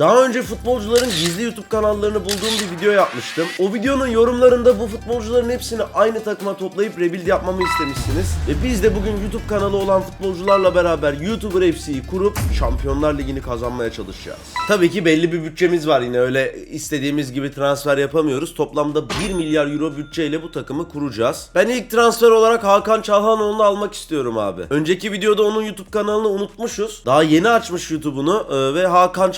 Daha önce futbolcuların gizli YouTube kanallarını bulduğum bir video yapmıştım. O videonun yorumlarında bu futbolcuların hepsini aynı takıma toplayıp rebuild yapmamı istemişsiniz. Ve biz de bugün YouTube kanalı olan futbolcularla beraber YouTuber FC'yi kurup Şampiyonlar Ligi'ni kazanmaya çalışacağız. Tabii ki belli bir bütçemiz var yine öyle istediğimiz gibi transfer yapamıyoruz. Toplamda 1 milyar euro bütçeyle bu takımı kuracağız. Ben ilk transfer olarak Hakan Çalhanoğlu'nu almak istiyorum abi. Önceki videoda onun YouTube kanalını unutmuşuz. Daha yeni açmış YouTube'unu e, ve Hakan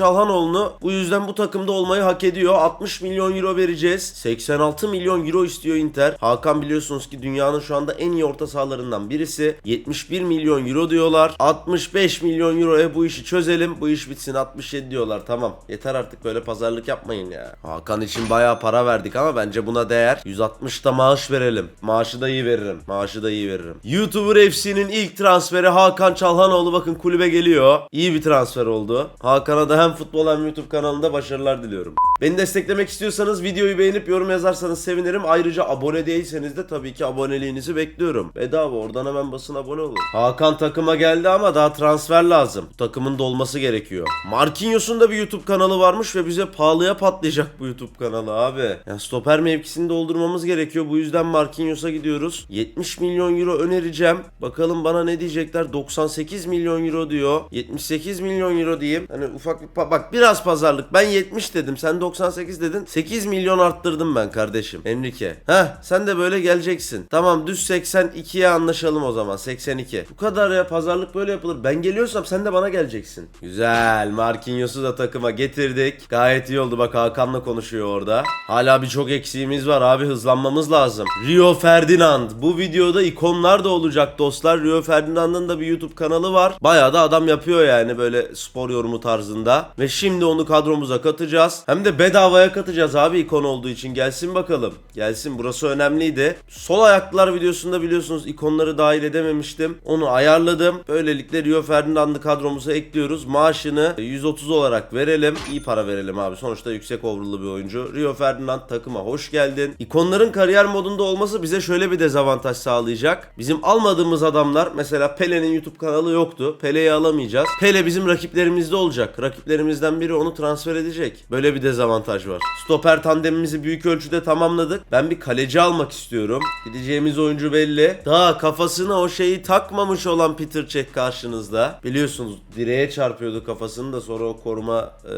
Çalhanoğlu'nu bu yüzden bu takımda olmayı hak ediyor. 60 milyon euro vereceğiz. 86 milyon euro istiyor Inter. Hakan biliyorsunuz ki dünyanın şu anda en iyi orta sahalarından birisi. 71 milyon euro diyorlar. 65 milyon euroya bu işi çözelim. Bu iş bitsin 67 diyorlar. Tamam. Yeter artık böyle pazarlık yapmayın ya. Hakan için bayağı para verdik ama bence buna değer. 160 da maaş verelim. Maaşı da iyi veririm. Maaşı da iyi veririm. YouTuber FC'nin ilk transferi Hakan Çalhanoğlu bakın kulübe geliyor. İyi bir transfer oldu. Hakan'a da hem futbol hem YouTube kanalında başarılar diliyorum. Beni desteklemek istiyorsanız videoyu beğenip yorum yazarsanız sevinirim. Ayrıca abone değilseniz de tabii ki aboneliğinizi bekliyorum. Bedava oradan hemen basın abone olun. Hakan takıma geldi ama daha transfer lazım. Takımın dolması gerekiyor. Marquinhos'un da bir YouTube kanalı varmış ve bize pahalıya patlayacak bu YouTube kanalı abi. Yani stoper mevkisini doldurmamız gerekiyor. Bu yüzden Marquinhos'a gidiyoruz. 70 milyon euro önereceğim. Bakalım bana ne diyecekler. 98 milyon euro diyor. 78 milyon euro diyeyim. Hani ufak bir bak biraz pazarlık. Ben 70 dedim. Sen 98 dedin. 8 milyon arttırdım ben kardeşim. Enrique. Heh sen de böyle geleceksin. Tamam düz 82'ye anlaşalım o zaman. 82. Bu kadar ya pazarlık böyle yapılır. Ben geliyorsam sen de bana geleceksin. Güzel. Marquinhos'u da takıma getirdik. Gayet iyi oldu. Bak Hakan'la konuşuyor orada. Hala birçok eksiğimiz var abi. Hızlanmamız lazım. Rio Ferdinand. Bu videoda ikonlar da olacak dostlar. Rio Ferdinand'ın da bir YouTube kanalı var. Bayağı da adam yapıyor yani böyle spor yorumu tarzında. Ve şimdi onu kadromuza katacağız. Hem de bedavaya katacağız abi ikon olduğu için. Gelsin bakalım. Gelsin burası önemliydi. Sol ayaklılar videosunda biliyorsunuz ikonları dahil edememiştim. Onu ayarladım. Böylelikle Rio Ferdinand'ı kadromuza ekliyoruz. Maaşını 130 olarak verelim. İyi para verelim abi. Sonuçta yüksek overall'lı bir oyuncu. Rio Ferdinand takıma hoş geldin. İkonların kariyer modunda olması bize şöyle bir dezavantaj sağlayacak. Bizim almadığımız adamlar mesela Pele'nin YouTube kanalı yoktu. Pele'yi alamayacağız. Pele bizim rakiplerimizde olacak. Rakiplerimizden biri onu transfer edecek. Böyle bir dezavantaj var. Stoper tandemimizi büyük ölçüde tamamladık. Ben bir kaleci almak istiyorum. Gideceğimiz oyuncu belli. Daha kafasına o şeyi takmamış olan Peter Cech karşınızda. Biliyorsunuz direğe çarpıyordu kafasını da sonra o koruma e,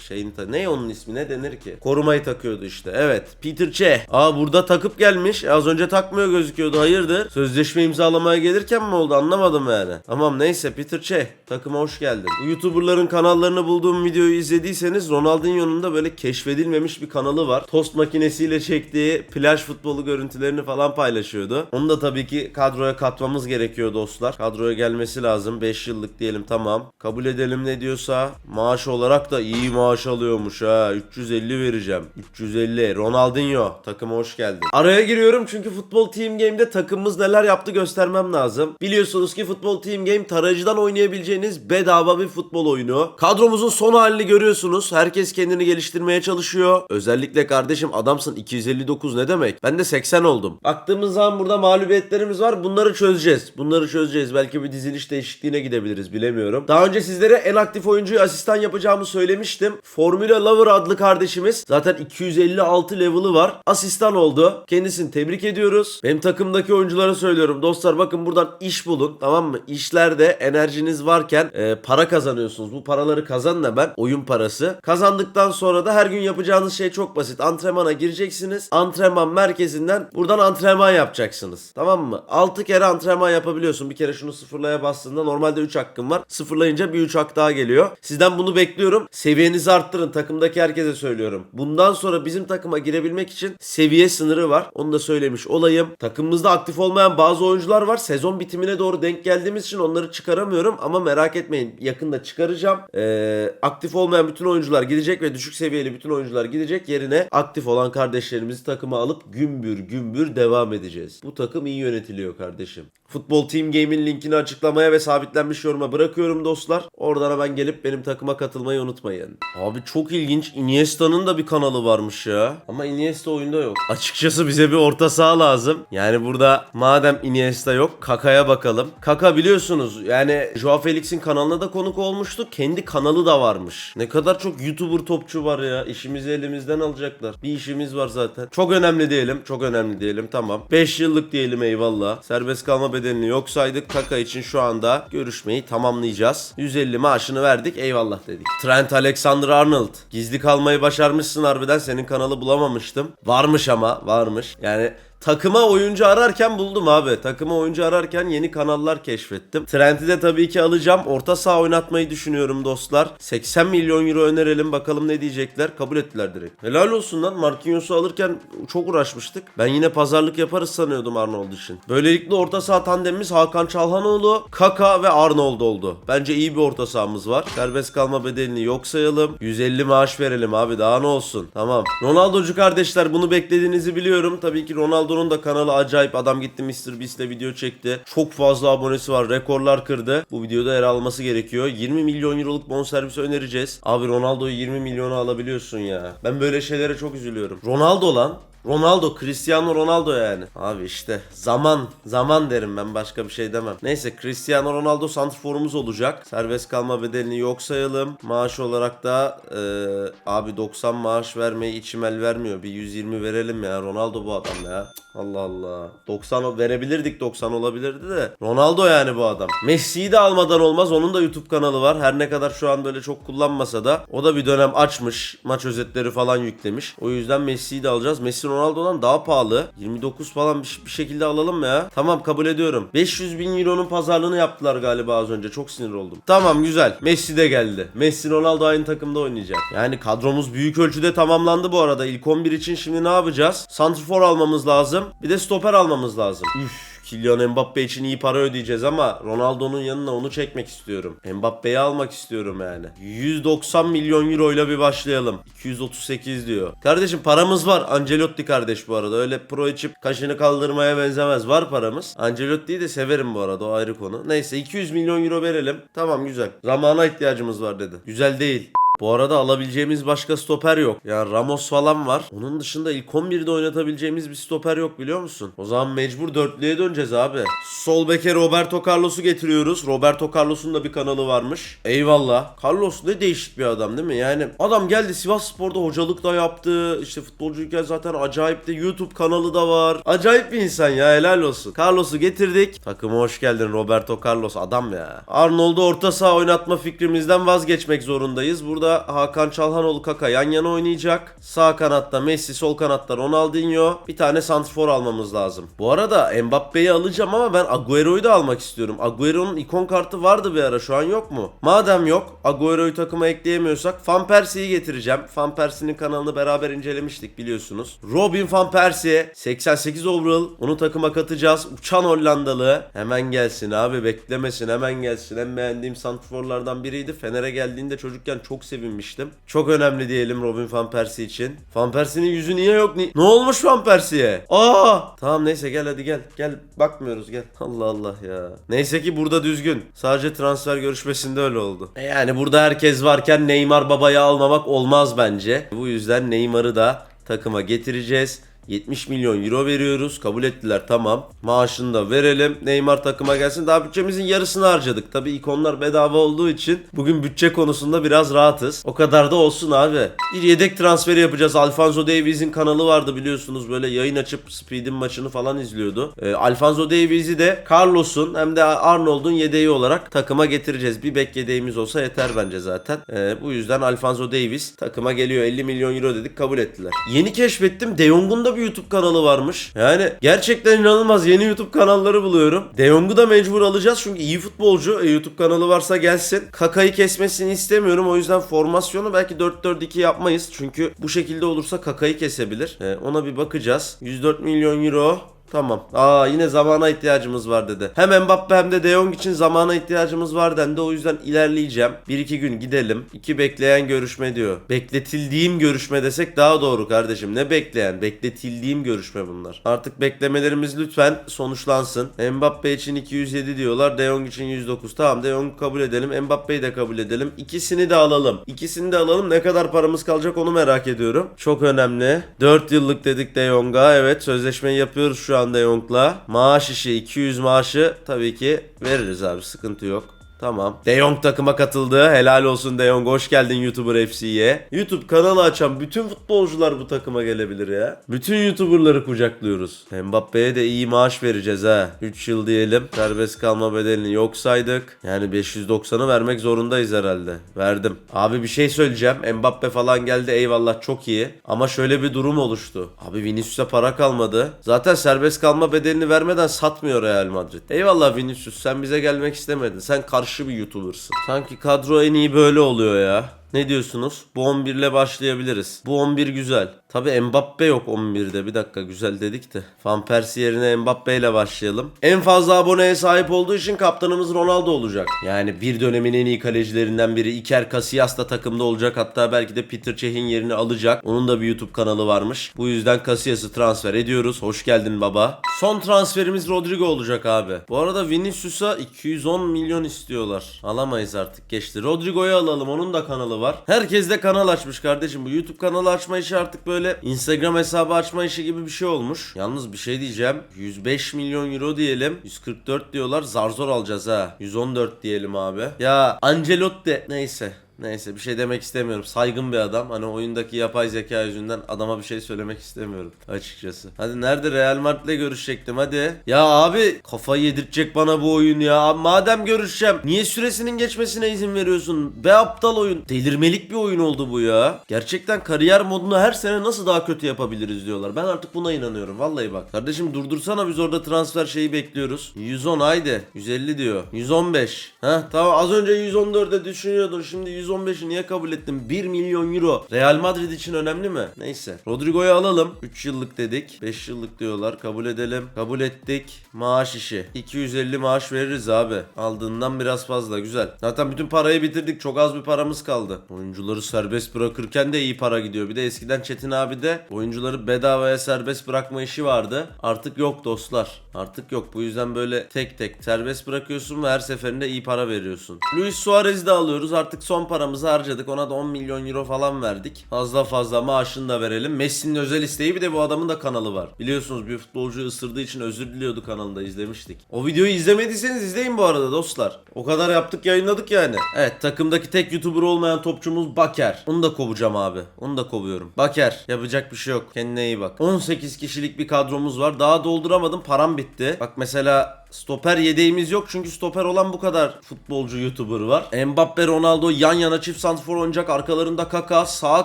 şeyini ta ne onun ismi ne denir ki? Korumayı takıyordu işte. Evet. Peter Cech. Aa burada takıp gelmiş. Az önce takmıyor gözüküyordu. Hayırdır? Sözleşme imzalamaya gelirken mi oldu? Anlamadım yani. Tamam neyse Peter Cech. Takıma hoş geldin. Bu YouTuber'ların kanallarını bulduğum videoyu izlediyseniz Ronaldinho'nun da böyle keşfedilmemiş bir kanalı var. Tost makinesiyle çektiği plaj futbolu görüntülerini falan paylaşıyordu. Onu da tabii ki kadroya katmamız gerekiyor dostlar. Kadroya gelmesi lazım. 5 yıllık diyelim tamam. Kabul edelim ne diyorsa. Maaş olarak da iyi maaş alıyormuş ha. 350 vereceğim. 350. Ronaldinho takıma hoş geldin. Araya giriyorum çünkü Futbol Team Game'de takımımız neler yaptı göstermem lazım. Biliyorsunuz ki Futbol Team Game tarayıcıdan oynayabileceğiniz bedava bir futbol oyunu. Kadromuzun son halini görüyorsunuz. Herkes kendini geliştirmeye çalışıyor. Özellikle kardeşim adamsın 259 ne demek? Ben de 80 oldum. Baktığımız zaman burada mağlubiyetlerimiz var. Bunları çözeceğiz. Bunları çözeceğiz. Belki bir diziliş değişikliğine gidebiliriz bilemiyorum. Daha önce sizlere en aktif oyuncuyu asistan yapacağımı söylemiştim. Formula Lover adlı kardeşimiz zaten 256 level'ı var. Asistan oldu. Kendisini tebrik ediyoruz. Benim takımdaki oyunculara söylüyorum. Dostlar bakın buradan iş bulun. Tamam mı? İşlerde enerjiniz varken e, para kazanıyorsunuz. Bu paraları kazanın hemen. Oyun parası. Kazandıktan sonra da her gün yapacağınız şey çok basit. Antrenmana gireceksiniz. Antrenman merkezinden buradan antrenman yapacaksınız. Tamam mı? 6 kere antrenman yapabiliyorsun. Bir kere şunu sıfırlaya bastığında normalde 3 hakkın var. Sıfırlayınca bir 3 hak daha geliyor. Sizden bunu bekliyorum. Seviyenizi arttırın. Takımdaki herkese söylüyorum. Bundan sonra bizim takıma girebilmek için seviye sınırı var. Onu da söylemiş olayım. Takımımızda aktif olmayan bazı oyuncular var. Sezon bitimine doğru denk geldiğimiz için onları çıkaramıyorum ama merak etmeyin. Yakında çıkaracağım. Ee, aktif olmayan bütün oyuncular gidecek ve düşük düşük seviyeli bütün oyuncular gidecek. Yerine aktif olan kardeşlerimizi takıma alıp gümbür gümbür devam edeceğiz. Bu takım iyi yönetiliyor kardeşim. Futbol Team Game'in linkini açıklamaya ve sabitlenmiş yoruma bırakıyorum dostlar. Oradan hemen gelip benim takıma katılmayı unutmayın. Abi çok ilginç. Iniesta'nın da bir kanalı varmış ya. Ama Iniesta oyunda yok. Açıkçası bize bir orta saha lazım. Yani burada madem Iniesta yok Kaka'ya bakalım. Kaka biliyorsunuz yani Joao Felix'in kanalına da konuk olmuştu. Kendi kanalı da varmış. Ne kadar çok YouTuber topçu var ya. İşimizi elimizden alacaklar. Bir işimiz var zaten. Çok önemli diyelim. Çok önemli diyelim. Tamam. 5 yıllık diyelim eyvallah. Serbest kalma bedelini yok saydık. Kaka için şu anda görüşmeyi tamamlayacağız. 150 maaşını verdik. Eyvallah dedik. Trent Alexander-Arnold. Gizli kalmayı başarmışsın harbiden. Senin kanalı bulamamıştım. Varmış ama. Varmış. Yani Takıma oyuncu ararken buldum abi. Takıma oyuncu ararken yeni kanallar keşfettim. Trent'i de tabii ki alacağım. Orta saha oynatmayı düşünüyorum dostlar. 80 milyon euro önerelim bakalım ne diyecekler. Kabul ettiler direkt. Helal olsun lan. Marquinhos'u alırken çok uğraşmıştık. Ben yine pazarlık yaparız sanıyordum Arnold için. Böylelikle orta saha tandemimiz Hakan Çalhanoğlu, Kaka ve Arnold oldu. Bence iyi bir orta sahamız var. Serbest kalma bedelini yok sayalım. 150 maaş verelim abi daha ne olsun. Tamam. Ronaldocu kardeşler bunu beklediğinizi biliyorum. Tabii ki Ronaldo'nun da kanalı acayip. Adam gitti Mr. Beast'le video çekti. Çok fazla abonesi var. Rekorlar kırdı. Bu videoda yer alması gerekiyor. 20 milyon euroluk bonservis önereceğiz. Abi Ronaldo'yu 20 milyona alabiliyorsun ya. Ben böyle şeylere çok üzülüyorum. Ronaldo lan. Ronaldo, Cristiano Ronaldo yani. Abi işte zaman, zaman derim ben başka bir şey demem. Neyse Cristiano Ronaldo santrforumuz olacak. Serbest kalma bedelini yok sayalım. Maaş olarak da eee, abi 90 maaş vermeyi içim el vermiyor. Bir 120 verelim ya. Ronaldo bu adam ya. Allah Allah. 90 o- verebilirdik 90 olabilirdi de. Ronaldo yani bu adam. Messi'yi de almadan olmaz. Onun da YouTube kanalı var. Her ne kadar şu an böyle çok kullanmasa da o da bir dönem açmış. Maç özetleri falan yüklemiş. O yüzden Messi'yi de alacağız. Messi Ronaldo'dan daha pahalı. 29 falan bir, bir şekilde alalım mı ya? Tamam kabul ediyorum. 500 bin euronun pazarlığını yaptılar galiba az önce. Çok sinir oldum. Tamam güzel. Messi de geldi. Messi Ronaldo aynı takımda oynayacak. Yani kadromuz büyük ölçüde tamamlandı bu arada. İlk 11 için şimdi ne yapacağız? Santrfor almamız lazım. Bir de stoper almamız lazım. Üf. Kylian Mbappe için iyi para ödeyeceğiz ama Ronaldo'nun yanına onu çekmek istiyorum. Mbappe'yi almak istiyorum yani. 190 milyon euro ile bir başlayalım. 238 diyor. Kardeşim paramız var. Ancelotti kardeş bu arada. Öyle pro içip kaşını kaldırmaya benzemez. Var paramız. Ancelotti'yi de severim bu arada. O ayrı konu. Neyse 200 milyon euro verelim. Tamam güzel. Zamana ihtiyacımız var dedi. Güzel değil. Bu arada alabileceğimiz başka stoper yok. Yani Ramos falan var. Onun dışında ilk 11'de oynatabileceğimiz bir stoper yok biliyor musun? O zaman mecbur dörtlüye döneceğiz abi. Sol beke Roberto Carlos'u getiriyoruz. Roberto Carlos'un da bir kanalı varmış. Eyvallah. Carlos ne değişik bir adam değil mi? Yani adam geldi Sivas Spor'da hocalık da yaptı. İşte futbolcuyken zaten acayip de YouTube kanalı da var. Acayip bir insan ya helal olsun. Carlos'u getirdik. Takıma hoş geldin Roberto Carlos adam ya. Arnold'u orta saha oynatma fikrimizden vazgeçmek zorundayız. Burada Hakan Çalhanoğlu Kaka yan yana oynayacak. Sağ kanatta Messi, sol kanatta Ronaldinho. Bir tane santrfor almamız lazım. Bu arada Mbappe'yi alacağım ama ben Agüero'yu da almak istiyorum. Agüero'nun ikon kartı vardı bir ara şu an yok mu? Madem yok Agüero'yu takıma ekleyemiyorsak Van Persie'yi getireceğim. Van Persie'nin kanalını beraber incelemiştik biliyorsunuz. Robin Van Persie 88 overall onu takıma katacağız. Uçan Hollandalı hemen gelsin abi beklemesin hemen gelsin. En beğendiğim santrforlardan biriydi. Fener'e geldiğinde çocukken çok sevinmiştim. Çok önemli diyelim Robin Van Persie için. Van Persie'nin yüzü niye yok? Ni- ne olmuş Van Persie'ye? Aa! Tamam neyse gel hadi gel. Gel bakmıyoruz gel. Allah Allah ya. Neyse ki burada düzgün. Sadece transfer görüşmesinde öyle oldu. E yani burada herkes varken Neymar babayı almamak olmaz bence. Bu yüzden Neymar'ı da takıma getireceğiz. 70 milyon euro veriyoruz. Kabul ettiler tamam. Maaşını da verelim. Neymar takıma gelsin. Daha bütçemizin yarısını harcadık. Tabi ikonlar bedava olduğu için bugün bütçe konusunda biraz rahatız. O kadar da olsun abi. Bir yedek transferi yapacağız. Alfonso Davies'in kanalı vardı biliyorsunuz. Böyle yayın açıp Speed'in maçını falan izliyordu. Ee, Alfonso Davies'i de Carlos'un hem de Arnold'un yedeği olarak takıma getireceğiz. Bir bek yedeğimiz olsa yeter bence zaten. Ee, bu yüzden Alfonso Davies takıma geliyor. 50 milyon euro dedik kabul ettiler. Yeni keşfettim. De Jong'un da bir YouTube kanalı varmış. Yani gerçekten inanılmaz yeni YouTube kanalları buluyorum. De Jong'u da mecbur alacağız çünkü iyi futbolcu. E, YouTube kanalı varsa gelsin. Kakayı kesmesini istemiyorum. O yüzden formasyonu belki 4-4-2 yapmayız. Çünkü bu şekilde olursa Kakayı kesebilir. E, ona bir bakacağız. 104 milyon euro. Tamam. Aa yine zamana ihtiyacımız var dedi. Hem Mbappe hem de De Jong için zamana ihtiyacımız var dendi. O yüzden ilerleyeceğim. Bir iki gün gidelim. İki bekleyen görüşme diyor. Bekletildiğim görüşme desek daha doğru kardeşim. Ne bekleyen? Bekletildiğim görüşme bunlar. Artık beklemelerimiz lütfen sonuçlansın. Mbappe için 207 diyorlar. De Jong için 109. Tamam De Jong'u kabul edelim. Mbappe'yi de kabul edelim. İkisini de alalım. İkisini de alalım. Ne kadar paramız kalacak onu merak ediyorum. Çok önemli. 4 yıllık dedik De Jong'a. Evet sözleşmeyi yapıyoruz şu an De Jong'la. Maaş işi 200 maaşı tabii ki veririz abi. Sıkıntı yok. Tamam. De Jong takıma katıldı. Helal olsun De Jong. Hoş geldin YouTuber FC'ye. YouTube kanalı açan bütün futbolcular bu takıma gelebilir ya. Bütün YouTuber'ları kucaklıyoruz. Mbappe'ye de iyi maaş vereceğiz ha. 3 yıl diyelim. Serbest kalma bedelini yok saydık. Yani 590'ı vermek zorundayız herhalde. Verdim. Abi bir şey söyleyeceğim. Mbappe falan geldi eyvallah çok iyi. Ama şöyle bir durum oluştu. Abi Vinicius'a para kalmadı. Zaten serbest kalma bedelini vermeden satmıyor Real Madrid. Eyvallah Vinicius sen bize gelmek istemedin. Sen karşı bir YouTuber'sın. Sanki kadro en iyi böyle oluyor ya. Ne diyorsunuz? Bu 11 ile başlayabiliriz. Bu 11 güzel. Tabi Mbappe yok 11'de. Bir dakika güzel dedik de. Van Persie yerine Mbappe ile başlayalım. En fazla aboneye sahip olduğu için kaptanımız Ronaldo olacak. Yani bir dönemin en iyi kalecilerinden biri. Iker Casillas da takımda olacak. Hatta belki de Peter Cech'in yerini alacak. Onun da bir YouTube kanalı varmış. Bu yüzden Casillas'ı transfer ediyoruz. Hoş geldin baba. Son transferimiz Rodrigo olacak abi. Bu arada Vinicius'a 210 milyon istiyorlar. Alamayız artık geçti. Rodrigo'yu alalım. Onun da kanalı var. Herkes de kanal açmış kardeşim. Bu YouTube kanalı açma işi artık böyle Instagram hesabı açma işi gibi bir şey olmuş. Yalnız bir şey diyeceğim. 105 milyon euro diyelim. 144 diyorlar. Zar zor alacağız ha. 114 diyelim abi. Ya Ancelotti neyse. Neyse bir şey demek istemiyorum. Saygın bir adam. Hani oyundaki yapay zeka yüzünden adama bir şey söylemek istemiyorum açıkçası. Hadi nerede Real Madrid'le görüşecektim hadi. Ya abi kafayı yedirtecek bana bu oyun ya. Madem görüşeceğim niye süresinin geçmesine izin veriyorsun? Be aptal oyun. Delirmelik bir oyun oldu bu ya. Gerçekten kariyer modunu her sene nasıl daha kötü yapabiliriz diyorlar. Ben artık buna inanıyorum. Vallahi bak. Kardeşim durdursana biz orada transfer şeyi bekliyoruz. 110 haydi. 150 diyor. 115. Heh tamam az önce 114'e düşünüyordun. Şimdi 115'i niye kabul ettin? 1 milyon euro. Real Madrid için önemli mi? Neyse. Rodrigo'yu alalım. 3 yıllık dedik. 5 yıllık diyorlar. Kabul edelim. Kabul ettik. Maaş işi. 250 maaş veririz abi. Aldığından biraz fazla. Güzel. Zaten bütün parayı bitirdik. Çok az bir paramız kaldı. Oyuncuları serbest bırakırken de iyi para gidiyor. Bir de eskiden Çetin abi de oyuncuları bedavaya serbest bırakma işi vardı. Artık yok dostlar. Artık yok. Bu yüzden böyle tek tek serbest bırakıyorsun ve her seferinde iyi para veriyorsun. Luis Suarez'i de alıyoruz. Artık son paramızı harcadık. Ona da 10 milyon euro falan verdik. Fazla fazla maaşını da verelim. Messi'nin özel isteği bir de bu adamın da kanalı var. Biliyorsunuz bir futbolcu ısırdığı için özür diliyordu kanalında izlemiştik. O videoyu izlemediyseniz izleyin bu arada dostlar. O kadar yaptık yayınladık yani. Evet takımdaki tek YouTuber olmayan topçumuz Baker. Onu da kovacağım abi. Onu da kovuyorum. Baker yapacak bir şey yok. Kendine iyi bak. 18 kişilik bir kadromuz var. Daha dolduramadım. Param bitti. Bak mesela Stoper yedeğimiz yok çünkü stoper olan bu kadar futbolcu YouTuber var. Mbappe, Ronaldo yan yana çift santrfor oynayacak. Arkalarında Kaka, sağ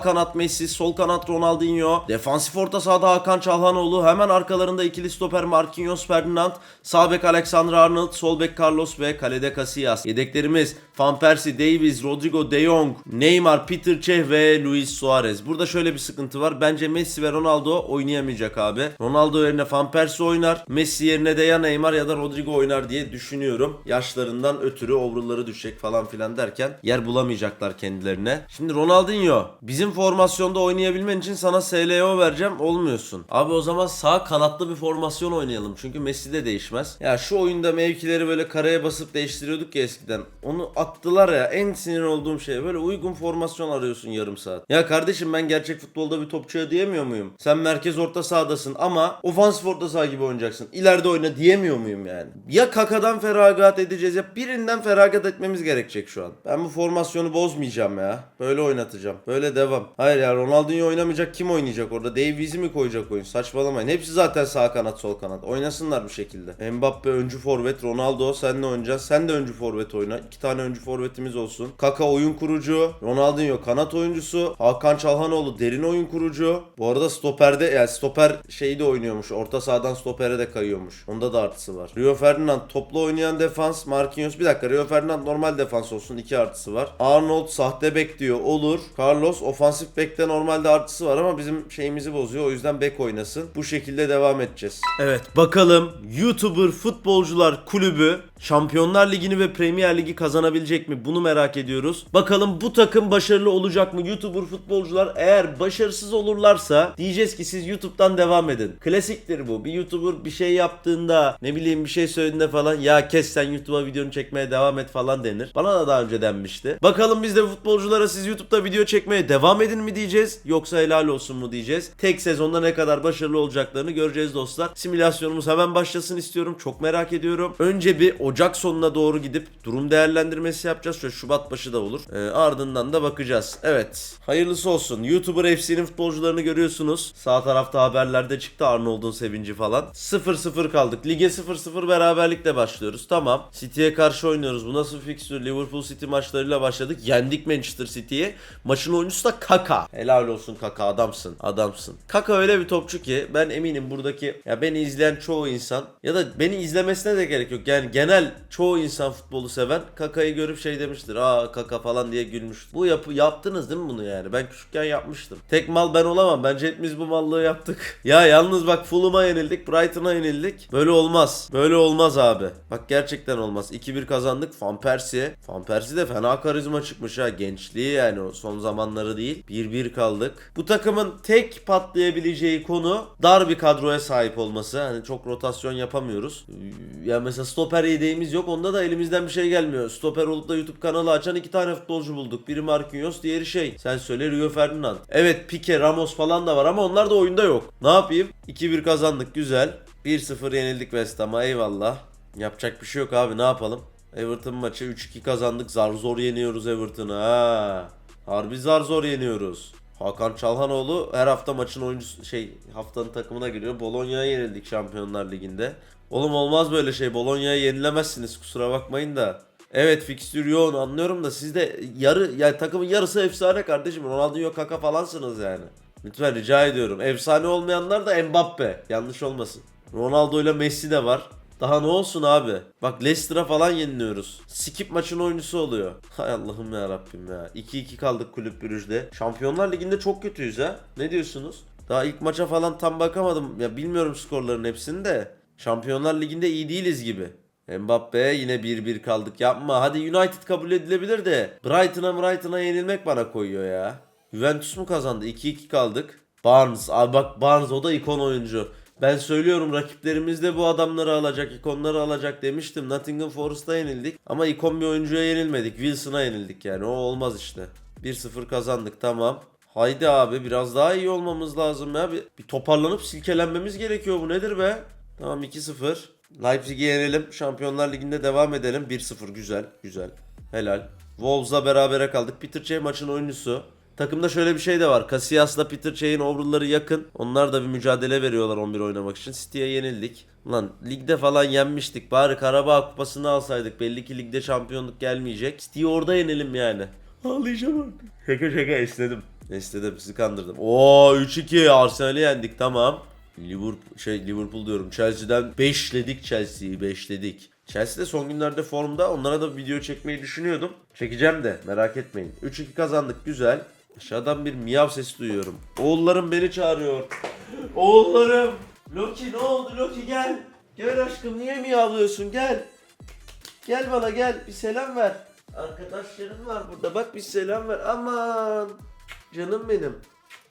kanat Messi, sol kanat Ronaldinho. Defansif orta sahada Hakan Çalhanoğlu. Hemen arkalarında ikili stoper Marquinhos Ferdinand. Sağ bek Alexander Arnold, sol bek Carlos ve kalede Casillas. Yedeklerimiz Van Persie, Davies, Rodrigo De Jong, Neymar, Peter Cech ve Luis Suarez. Burada şöyle bir sıkıntı var. Bence Messi ve Ronaldo oynayamayacak abi. Ronaldo yerine Van Persie oynar. Messi yerine de ya Neymar ya da Rodrigo oynar diye düşünüyorum. Yaşlarından ötürü overall'ları düşecek falan filan derken yer bulamayacaklar kendilerine. Şimdi Ronaldinho bizim formasyonda oynayabilmen için sana SLO vereceğim olmuyorsun. Abi o zaman sağ kanatlı bir formasyon oynayalım. Çünkü Messi de değişmez. Ya şu oyunda mevkileri böyle kareye basıp değiştiriyorduk ya eskiden. Onu attılar ya en sinir olduğum şey. Böyle uygun formasyon arıyorsun yarım saat. Ya kardeşim ben gerçek futbolda bir topçuya diyemiyor muyum? Sen merkez orta sahadasın ama ofansif orta saha gibi oynayacaksın. İleride oyna diyemiyor muyum yani? Ya Kaka'dan feragat edeceğiz ya birinden feragat etmemiz gerekecek şu an. Ben bu formasyonu bozmayacağım ya. Böyle oynatacağım. Böyle devam. Hayır ya Ronaldinho oynamayacak kim oynayacak orada? Davies'i mi koyacak oyun? Saçmalamayın. Hepsi zaten sağ kanat sol kanat. Oynasınlar bir şekilde. Mbappe öncü forvet. Ronaldo sen de oynayacaksın. Sen de öncü forvet oyna. İki tane öncü oyuncu forvetimiz olsun. Kaka oyun kurucu. Ronaldinho kanat oyuncusu. Hakan Çalhanoğlu derin oyun kurucu. Bu arada stoperde yani stoper şeyi de oynuyormuş. Orta sahadan stopere de kayıyormuş. Onda da artısı var. Rio Ferdinand toplu oynayan defans. Marquinhos bir dakika Rio Ferdinand normal defans olsun. iki artısı var. Arnold sahte bek diyor. Olur. Carlos ofansif bekte normalde artısı var ama bizim şeyimizi bozuyor. O yüzden bek oynasın. Bu şekilde devam edeceğiz. Evet bakalım YouTuber Futbolcular Kulübü Şampiyonlar Ligi'ni ve Premier Ligi kazanabilecek mi? Bunu merak ediyoruz. Bakalım bu takım başarılı olacak mı? YouTuber futbolcular eğer başarısız olurlarsa diyeceğiz ki siz YouTube'dan devam edin. Klasiktir bu. Bir YouTuber bir şey yaptığında ne bileyim bir şey söylediğinde falan ya kes sen YouTube'a videonu çekmeye devam et falan denir. Bana da daha önce denmişti. Bakalım biz de futbolculara siz YouTube'da video çekmeye devam edin mi diyeceğiz yoksa helal olsun mu diyeceğiz. Tek sezonda ne kadar başarılı olacaklarını göreceğiz dostlar. Simülasyonumuz hemen başlasın istiyorum. Çok merak ediyorum. Önce bir Ocak sonuna doğru gidip durum değerlendirmesi yapacağız. Şöyle Şubat başı da olur. Ee, ardından da bakacağız. Evet. Hayırlısı olsun. YouTuber FC'nin futbolcularını görüyorsunuz. Sağ tarafta haberlerde çıktı Arnold'un sevinci falan. 0-0 kaldık. Lige 0-0 beraberlikle başlıyoruz. Tamam. City'ye karşı oynuyoruz. Bu nasıl fikstür? Liverpool City maçlarıyla başladık. Yendik Manchester City'ye. Maçın oyuncusu da Kaka. Helal olsun Kaka adamsın. Adamsın. Kaka öyle bir topçu ki ben eminim buradaki ya beni izleyen çoğu insan ya da beni izlemesine de gerek yok. Yani genel çoğu insan futbolu seven Kaka'yı görüp şey demiştir. Aa Kaka falan diye gülmüş. Bu yapı yaptınız değil mi bunu yani? Ben küçükken yapmıştım. Tek mal ben olamam. Bence hepimiz bu mallığı yaptık. Ya yalnız bak Fulham'a yenildik. Brighton'a yenildik. Böyle olmaz. Böyle olmaz abi. Bak gerçekten olmaz. 2-1 kazandık. Van Persie. Van Persie de fena karizma çıkmış ha. Gençliği yani o son zamanları değil. 1-1 kaldık. Bu takımın tek patlayabileceği konu dar bir kadroya sahip olması. Hani çok rotasyon yapamıyoruz. Ya mesela stoper yedeğimiz yok. Onda da elimizden bir şey gelmiyor. Stoper olup da YouTube kanalı açan iki tane futbolcu bulduk. Biri Marquinhos, diğeri şey. Sen söyle Rio Ferdinand. Evet Pique, Ramos falan da var ama onlar da oyunda yok. Ne yapayım? 2-1 kazandık güzel. 1-0 yenildik West Ham'a eyvallah. Yapacak bir şey yok abi ne yapalım? Everton maçı 3-2 kazandık. Zar zor yeniyoruz Everton'ı ha. Harbi zar zor yeniyoruz. Hakan Çalhanoğlu her hafta maçın oyuncusu şey haftanın takımına giriyor. Bologna'ya yenildik Şampiyonlar Ligi'nde. Oğlum olmaz böyle şey. Bologna'ya yenilemezsiniz kusura bakmayın da. Evet fikstür yoğun anlıyorum da siz de yarı yani takımın yarısı efsane kardeşim. Ronaldinho Kaka falansınız yani. Lütfen rica ediyorum. Efsane olmayanlar da Mbappe. Yanlış olmasın. Ronaldo ile Messi de var. Daha ne olsun abi? Bak Leicester'a falan yeniliyoruz. Skip maçın oyuncusu oluyor. Hay Allah'ım ya Rabbim ya. 2-2 kaldık kulüp bürüjde. Şampiyonlar Ligi'nde çok kötüyüz ha. Ne diyorsunuz? Daha ilk maça falan tam bakamadım. Ya bilmiyorum skorların hepsini de. Şampiyonlar Ligi'nde iyi değiliz gibi. Mbappe yine 1-1 kaldık. Yapma. Hadi United kabul edilebilir de. Brighton'a Brighton'a yenilmek bana koyuyor ya. Juventus mu kazandı? 2-2 kaldık. Barnes. Abi bak Barnes o da ikon oyuncu. Ben söylüyorum rakiplerimiz de bu adamları alacak, ikonları alacak demiştim. Nottingham Forest'a yenildik. Ama ikon bir oyuncuya yenilmedik. Wilson'a yenildik yani. O olmaz işte. 1-0 kazandık tamam. Haydi abi biraz daha iyi olmamız lazım ya. Bir, bir toparlanıp silkelenmemiz gerekiyor. Bu nedir be? Tamam 2-0. Leipzig'i yenelim. Şampiyonlar Ligi'nde devam edelim. 1-0 güzel. Güzel. Helal. Wolves'la berabere kaldık. Peter Cech maçın oyuncusu. Takımda şöyle bir şey de var. Casillas'la Peter Cech'in overall'ları yakın. Onlar da bir mücadele veriyorlar 11 oynamak için. City'ye yenildik. Lan ligde falan yenmiştik. Bari Karabağ kupasını alsaydık. Belli ki ligde şampiyonluk gelmeyecek. City'yi orada yenelim yani. Ağlayacağım artık. Şaka şaka esnedim. Esnedim sizi kandırdım. Oo 3-2 Arsenal'i yendik tamam. Liverpool şey Liverpool diyorum. Chelsea'den 5'ledik Chelsea'yi 5'ledik. Chelsea de son günlerde formda. Onlara da video çekmeyi düşünüyordum. Çekeceğim de merak etmeyin. 3-2 kazandık güzel. Aşağıdan bir miyav sesi duyuyorum. Oğullarım beni çağırıyor. Oğullarım. Loki ne oldu Loki gel. Gel aşkım niye miyavlıyorsun gel. Gel bana gel bir selam ver. Arkadaşlarım var burada bak bir selam ver. Aman. Canım benim.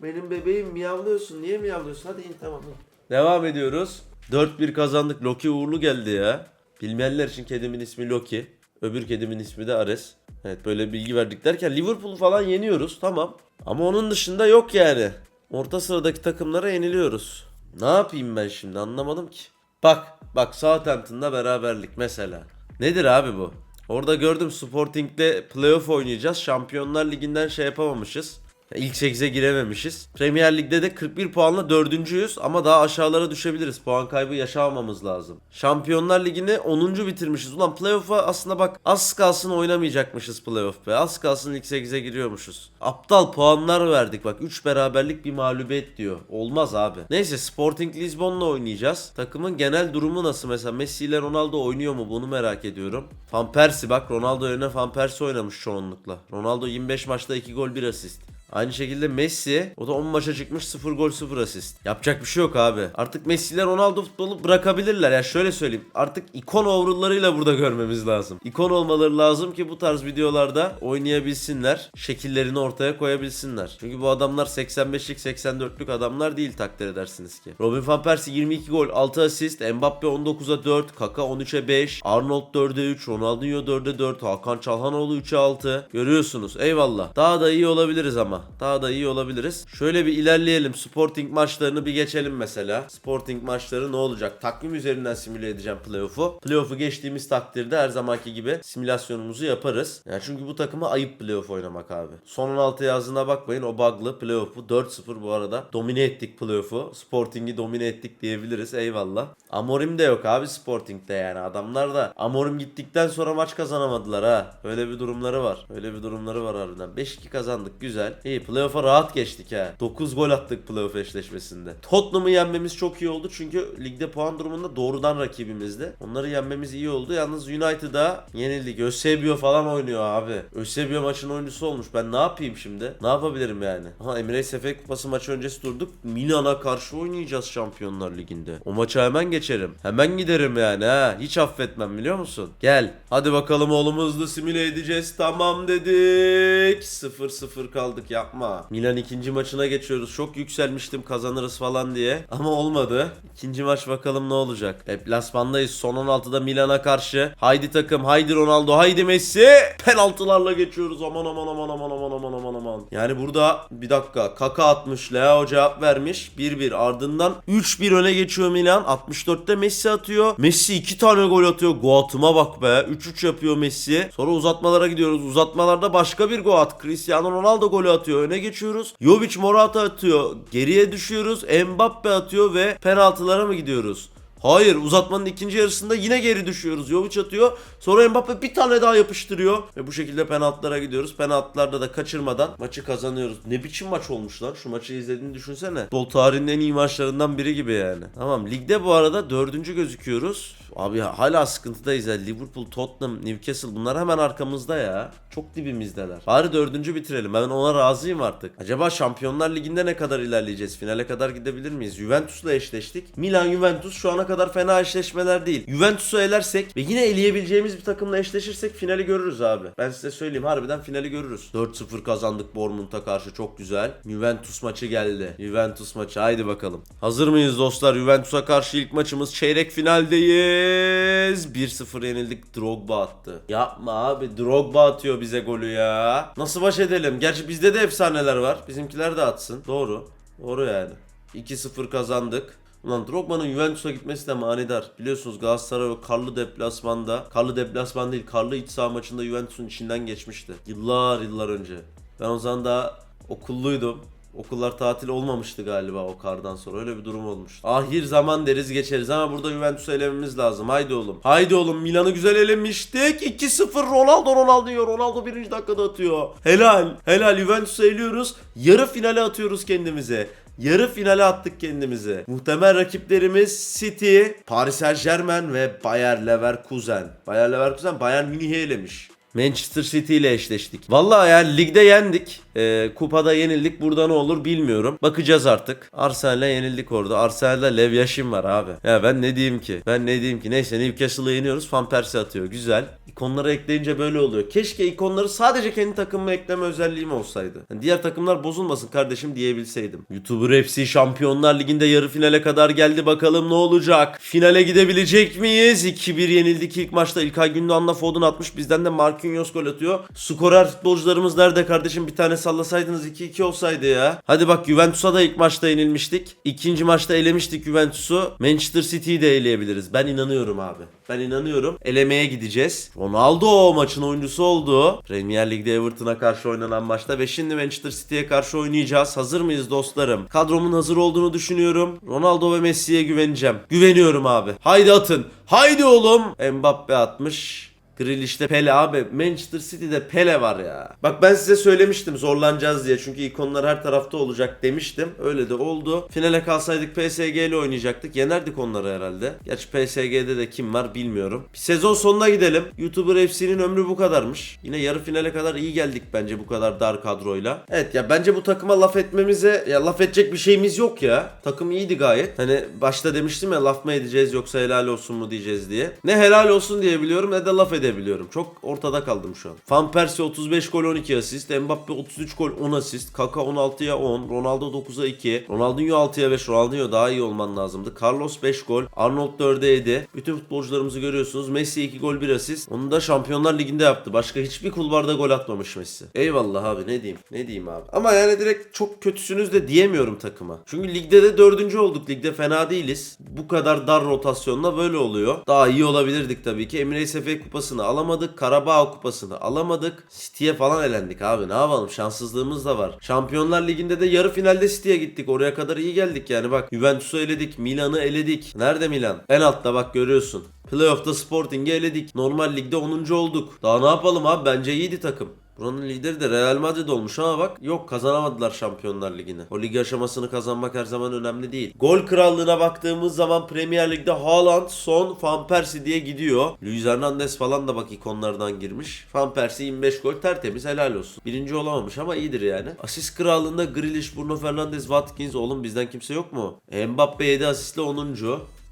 Benim bebeğim miyavlıyorsun. Niye miyavlıyorsun? Hadi in tamam. Devam ediyoruz. 4-1 kazandık. Loki uğurlu geldi ya. Bilmeyenler için kedimin ismi Loki. Öbür kedimin ismi de Ares. Evet böyle bilgi verdik derken Liverpool'u falan yeniyoruz tamam. Ama onun dışında yok yani. Orta sıradaki takımlara yeniliyoruz. Ne yapayım ben şimdi anlamadım ki. Bak bak Southampton'da beraberlik mesela. Nedir abi bu? Orada gördüm Sporting'le playoff oynayacağız. Şampiyonlar Ligi'nden şey yapamamışız. İlk 8'e girememişiz. Premier Lig'de de 41 puanla dördüncüyüz ama daha aşağılara düşebiliriz. Puan kaybı yaşamamamız lazım. Şampiyonlar Ligi'ni 10. bitirmişiz. Ulan playoff'a aslında bak az kalsın oynamayacakmışız playoff be. Az kalsın ilk 8'e giriyormuşuz. Aptal puanlar verdik bak. 3 beraberlik bir mağlubiyet diyor. Olmaz abi. Neyse Sporting Lisbon'la oynayacağız. Takımın genel durumu nasıl mesela? Messi ile Ronaldo oynuyor mu? Bunu merak ediyorum. Van Persie bak Ronaldo yerine Van Persie oynamış çoğunlukla. Ronaldo 25 maçta 2 gol 1 asist. Aynı şekilde Messi o da 10 maça çıkmış 0 gol 0 asist. Yapacak bir şey yok abi. Artık Messi ile Ronaldo futbolu bırakabilirler. Ya şöyle söyleyeyim. Artık ikon overall'larıyla burada görmemiz lazım. İkon olmaları lazım ki bu tarz videolarda oynayabilsinler. Şekillerini ortaya koyabilsinler. Çünkü bu adamlar 85'lik 84'lük adamlar değil takdir edersiniz ki. Robin van Persie 22 gol 6 asist. Mbappe 19'a 4. Kaka 13'e 5. Arnold 4'e 3. Ronaldinho 4'e 4. Hakan Çalhanoğlu 3'e 6. Görüyorsunuz. Eyvallah. Daha da iyi olabiliriz ama. Daha da iyi olabiliriz. Şöyle bir ilerleyelim. Sporting maçlarını bir geçelim mesela. Sporting maçları ne olacak? Takvim üzerinden simüle edeceğim playoff'u. Playoff'u geçtiğimiz takdirde her zamanki gibi simülasyonumuzu yaparız. Yani çünkü bu takıma ayıp playoff oynamak abi. Son 16 yazdığına bakmayın. O bug'lı playoff'u 4-0 bu arada. Domine ettik playoff'u. Sporting'i domine ettik diyebiliriz. Eyvallah. Amorim de yok abi Sporting'de yani. Adamlar da Amorim gittikten sonra maç kazanamadılar ha. Öyle bir durumları var. Öyle bir durumları var harbiden. 5-2 kazandık. Güzel. İyi playoff'a rahat geçtik ha. 9 gol attık playoff eşleşmesinde. Tottenham'ı yenmemiz çok iyi oldu çünkü ligde puan durumunda doğrudan rakibimizdi. Onları yenmemiz iyi oldu. Yalnız United'a yenildik. Eusebio falan oynuyor abi. Eusebio maçın oyuncusu olmuş. Ben ne yapayım şimdi? Ne yapabilirim yani? Aha Emirates FA Kupası maçı öncesi durduk. Milan'a karşı oynayacağız Şampiyonlar Ligi'nde. O maça hemen geçerim. Hemen giderim yani ha. Hiç affetmem biliyor musun? Gel. Hadi bakalım oğlum hızlı simüle edeceğiz. Tamam dedik. 0-0 kaldık yapma. Milan ikinci maçına geçiyoruz. Çok yükselmiştim kazanırız falan diye. Ama olmadı. İkinci maç bakalım ne olacak. Deplasmandayız. Son 16'da Milan'a karşı. Haydi takım. Haydi Ronaldo. Haydi Messi. Penaltılarla geçiyoruz. Aman aman aman aman aman aman aman aman. Yani burada bir dakika. Kaka atmış. Leo cevap vermiş. 1-1 ardından 3-1 öne geçiyor Milan. 64'te Messi atıyor. Messi 2 tane gol atıyor. Goat'ıma bak be. 3-3 yapıyor Messi. Sonra uzatmalara gidiyoruz. Uzatmalarda başka bir Goat. Cristiano Ronaldo golü atıyor. Öne geçiyoruz. Jovic Morata atıyor. Geriye düşüyoruz. Mbappe atıyor ve penaltılara mı gidiyoruz? Hayır uzatmanın ikinci yarısında yine geri düşüyoruz. Jovic atıyor. Sonra Mbappe bir tane daha yapıştırıyor. Ve bu şekilde penaltılara gidiyoruz. Penaltılarda da kaçırmadan maçı kazanıyoruz. Ne biçim maç olmuş lan. Şu maçı izlediğini düşünsene. Futbol tarihinin en iyi maçlarından biri gibi yani. Tamam ligde bu arada dördüncü gözüküyoruz. Abi hala sıkıntıdayız ya. Liverpool, Tottenham, Newcastle bunlar hemen arkamızda ya. Çok dibimizdeler. Bari dördüncü bitirelim. Ben ona razıyım artık. Acaba Şampiyonlar Ligi'nde ne kadar ilerleyeceğiz? Finale kadar gidebilir miyiz? Juventus'la eşleştik. Milan, Juventus şu ana kadar fena eşleşmeler değil. Juventus'u elersek ve yine eleyebileceğimiz bir takımla eşleşirsek finali görürüz abi. Ben size söyleyeyim harbiden finali görürüz. 4-0 kazandık Bournemouth'a karşı çok güzel. Juventus maçı geldi. Juventus maçı haydi bakalım. Hazır mıyız dostlar? Juventus'a karşı ilk maçımız çeyrek finaldeyiz. 1-0 yenildik. Drogba attı. Yapma abi. Drogba atıyor bize golü ya. Nasıl baş edelim? Gerçi bizde de efsaneler var. Bizimkiler de atsın. Doğru. Doğru yani. 2-0 kazandık. Ulan Drogba'nın Juventus'a gitmesi de manidar. Biliyorsunuz Galatasaray o karlı deplasmanda, karlı deplasman değil, karlı iç saha maçında Juventus'un içinden geçmişti. Yıllar yıllar önce. Ben o zaman daha okulluydum. Okullar tatil olmamıştı galiba o kardan sonra. Öyle bir durum olmuş. Ahir zaman deriz geçeriz ama burada Juventus'u elememiz lazım. Haydi oğlum. Haydi oğlum Milan'ı güzel elemiştik. 2-0 Ronaldo Ronaldo Ronaldo birinci dakikada atıyor. Helal. Helal Juventus'u eliyoruz. Yarı finale atıyoruz kendimize. Yarı finale attık kendimizi. Muhtemel rakiplerimiz City, Paris Saint Germain ve Bayer Leverkusen. Bayer Leverkusen Bayern Münih'i elemiş. Manchester City ile eşleştik. Vallahi yani ligde yendik. Ee, kupada yenildik. Burada ne olur bilmiyorum. Bakacağız artık. Arsenal'e yenildik orada. Arsenal'de Lev Yashin var abi. Ya ben ne diyeyim ki? Ben ne diyeyim ki? Neyse Newcastle'ı yeniyoruz. Van Persie atıyor. Güzel. İkonları ekleyince böyle oluyor. Keşke ikonları sadece kendi takımıma ekleme özelliğim olsaydı. Yani diğer takımlar bozulmasın kardeşim diyebilseydim. YouTuber FC Şampiyonlar Ligi'nde yarı finale kadar geldi. Bakalım ne olacak? Finale gidebilecek miyiz? 2-1 yenildik ilk maçta. İlkay Gündoğan'la Foden atmış. Bizden de Mark Marquinhos gol atıyor. Skorer futbolcularımız nerede kardeşim? Bir tane sallasaydınız 2-2 olsaydı ya. Hadi bak Juventus'a da ilk maçta yenilmiştik. İkinci maçta elemiştik Juventus'u. Manchester City'yi de eleyebiliriz. Ben inanıyorum abi. Ben inanıyorum. Elemeye gideceğiz. Ronaldo o maçın oyuncusu oldu. Premier Lig'de Everton'a karşı oynanan maçta ve şimdi Manchester City'ye karşı oynayacağız. Hazır mıyız dostlarım? Kadromun hazır olduğunu düşünüyorum. Ronaldo ve Messi'ye güveneceğim. Güveniyorum abi. Haydi atın. Haydi oğlum. Mbappe atmış. Grealish'te Pele abi. Manchester City'de Pele var ya. Bak ben size söylemiştim zorlanacağız diye. Çünkü ikonlar her tarafta olacak demiştim. Öyle de oldu. Finale kalsaydık PSG ile oynayacaktık. Yenerdik onları herhalde. Gerçi PSG'de de kim var bilmiyorum. Sezon sonuna gidelim. YouTuber FC'nin ömrü bu kadarmış. Yine yarı finale kadar iyi geldik bence bu kadar dar kadroyla. Evet ya bence bu takıma laf etmemize ya laf edecek bir şeyimiz yok ya. Takım iyiydi gayet. Hani başta demiştim ya laf mı edeceğiz yoksa helal olsun mu diyeceğiz diye. Ne helal olsun diyebiliyorum ne de laf edebiliyorum. Çok ortada kaldım şu an. Van Persie 35 gol 12 asist. Mbappe 33 gol 10 asist. Kaka 16'ya 10. Ronaldo 9'a 2. Ronaldinho 6'ya 5. Ronaldinho daha iyi olman lazımdı. Carlos 5 gol. Arnold 4'e 7. Bütün futbolcularımızı görüyorsunuz. Messi 2 gol 1 asist. Onu da Şampiyonlar Ligi'nde yaptı. Başka hiçbir kulvarda gol atmamış Messi. Eyvallah abi ne diyeyim. Ne diyeyim abi. Ama yani direkt çok kötüsünüz de diyemiyorum takıma. Çünkü ligde de dördüncü olduk. Ligde fena değiliz. Bu kadar dar rotasyonla böyle oluyor. Daha iyi olabilirdik tabii ki. Emirates FA kupasını alamadık. Karabağ kupasını alamadık. City'ye falan elendik abi. Ne yapalım? Şanssızlığımız da var. Şampiyonlar Ligi'nde de yarı finalde City'ye gittik. Oraya kadar iyi geldik yani. Bak Juventus'u eledik. Milan'ı eledik. Nerede Milan? En altta bak görüyorsun. Playoff'ta Sporting'i eledik. Normal ligde 10. olduk. Daha ne yapalım abi? Bence iyiydi takım. Buranın lideri de Real Madrid olmuş ama bak yok kazanamadılar Şampiyonlar Ligi'ni. O lig aşamasını kazanmak her zaman önemli değil. Gol krallığına baktığımız zaman Premier Lig'de Haaland, Son, Van Persie diye gidiyor. Luis Hernandez falan da bak ikonlardan girmiş. Van Persie 25 gol tertemiz helal olsun. Birinci olamamış ama iyidir yani. Asist krallığında Grealish, Bruno Fernandes, Watkins oğlum bizden kimse yok mu? Mbappe 7 asistle 10.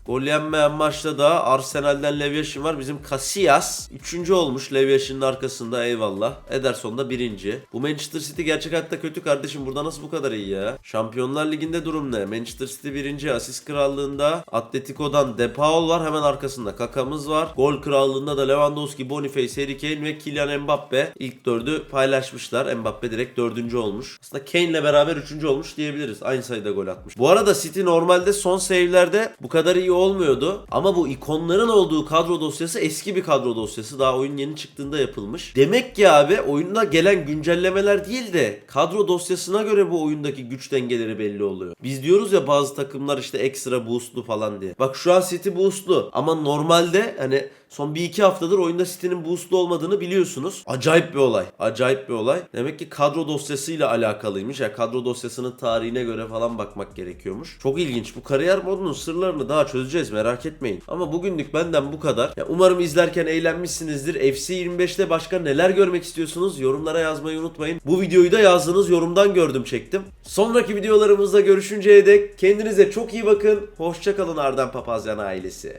Gol yenmeyen maçta da Arsenal'den Levyashin var. Bizim Casillas 3. olmuş Levyashin'in arkasında eyvallah. Ederson da 1. Bu Manchester City gerçek hayatta kötü kardeşim. Burada nasıl bu kadar iyi ya? Şampiyonlar Ligi'nde durum ne? Manchester City 1. Asist krallığında Atletico'dan De Paul var. Hemen arkasında Kaka'mız var. Gol krallığında da Lewandowski, Boniface, Harry Kane ve Kylian Mbappe ilk dördü paylaşmışlar. Mbappe direkt dördüncü olmuş. Aslında Kane'le beraber üçüncü olmuş diyebiliriz. Aynı sayıda gol atmış. Bu arada City normalde son save'lerde bu kadar iyi olmuyordu. Ama bu ikonların olduğu kadro dosyası eski bir kadro dosyası. Daha oyun yeni çıktığında yapılmış. Demek ki abi oyunda gelen güncellemeler değil de kadro dosyasına göre bu oyundaki güç dengeleri belli oluyor. Biz diyoruz ya bazı takımlar işte ekstra boostlu falan diye. Bak şu an City boostlu ama normalde hani son bir iki haftadır oyunda City'nin boostlu olmadığını biliyorsunuz. Acayip bir olay. Acayip bir olay. Demek ki kadro dosyasıyla alakalıymış. Ya kadro dosyasının tarihine göre falan bakmak gerekiyormuş. Çok ilginç. Bu kariyer modunun sırlarını daha çözeceğiz merak etmeyin. Ama bugünlük benden bu kadar. Ya umarım izlerken eğlenmişsinizdir. FC 25'te başka neler görmek istiyorsunuz? Yorumlara yazmayı unutmayın. Bu videoyu da yazdığınız yorumdan gördüm çektim. Sonraki videolarımızda görüşünceye dek kendinize çok iyi bakın. Hoşçakalın Arden Papazyan ailesi.